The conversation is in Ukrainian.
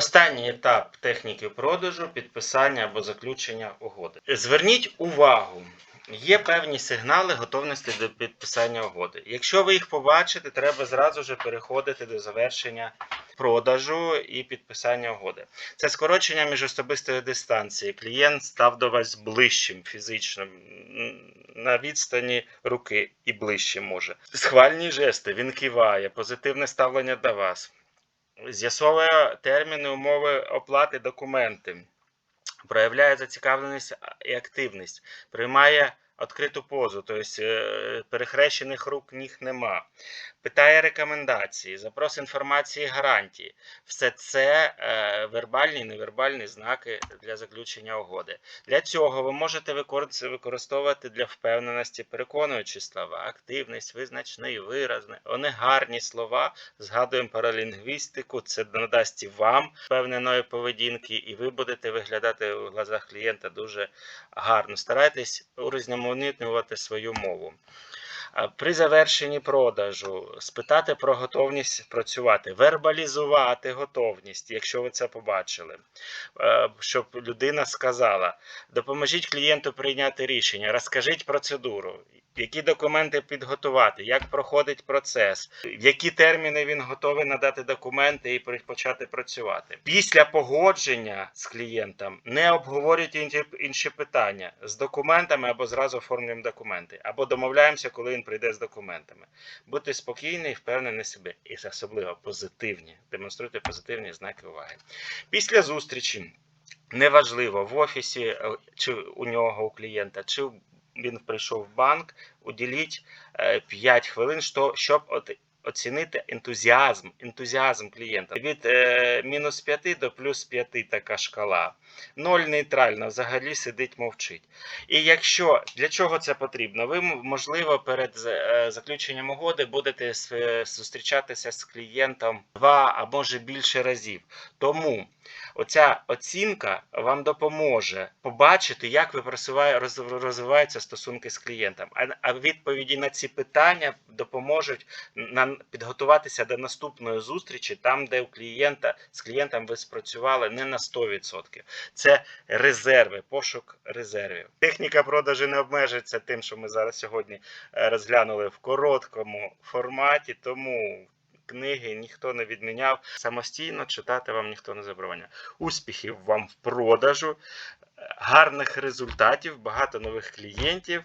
Останній етап техніки продажу підписання або заключення угоди. Зверніть увагу. Є певні сигнали готовності до підписання угоди. Якщо ви їх побачите, треба зразу ж переходити до завершення продажу і підписання угоди. Це скорочення міжособистої дистанції. Клієнт став до вас ближчим фізично, на відстані руки і ближче може. Схвальні жести, він киває, позитивне ставлення до вас. З'ясовує терміни, умови оплати документи, проявляє зацікавленість і активність, приймає відкриту позу, тобто е, перехрещених рук ніг нема. Питає рекомендації, запрос інформації, гарантії. Все це е, вербальні і невербальні знаки для заключення угоди. Для цього ви можете використовувати для впевненості переконуючі слова, активність, визначний, виразний. Вони гарні слова. Згадуємо паралінгвістику, це надасть вам впевненої поведінки, і ви будете виглядати у глазах клієнта дуже гарно. Старайтесь урізноманітнювати свою мову. При завершенні продажу спитати про готовність працювати, вербалізувати готовність, якщо ви це побачили, Е, щоб людина сказала: допоможіть клієнту прийняти рішення, розкажіть процедуру, які документи підготувати, як проходить процес, в які терміни він готовий надати документи і почати працювати. Після погодження з клієнтом не обговорюйте інші питання з документами або зразу оформлюємо документи, або домовляємося, коли він прийде з документами. Будьте спокійні і впевнені себе, і особливо позитивні. Демонструйте позитивні знаки уваги. Після зустрічі. Неважливо в офісі е, чи у нього у клієнта, чи він прийшов в банк, уділіть 5 хвилин, щоб оцінити ентузіазм, ентузіазм клієнта. Від е, мінус 5 до плюс 5 така шкала. Ноль нейтральна, взагалі сидить мовчить. І якщо для чого це потрібно, ви можливо перед е, заключенням угоди будете е, зустрічатися з клієнтом два а може більше разів. Тому оця оцінка вам допоможе побачити, як ви розвиваються стосунки з клієнтом. А відповіді на ці питання допоможуть нам підготуватися до наступної зустрічі, там, де у клієнта з клієнтом ви спрацювали не на 100%. Це резерви, пошук резервів. Техніка продажу не обмежується тим, що ми зараз сьогодні е, розглянули в короткому форматі, тому. Книги ніхто не відміняв. Самостійно читати вам ніхто не забороняє. Успіхів вам в продажу, е, гарних результатів, багато нових клієнтів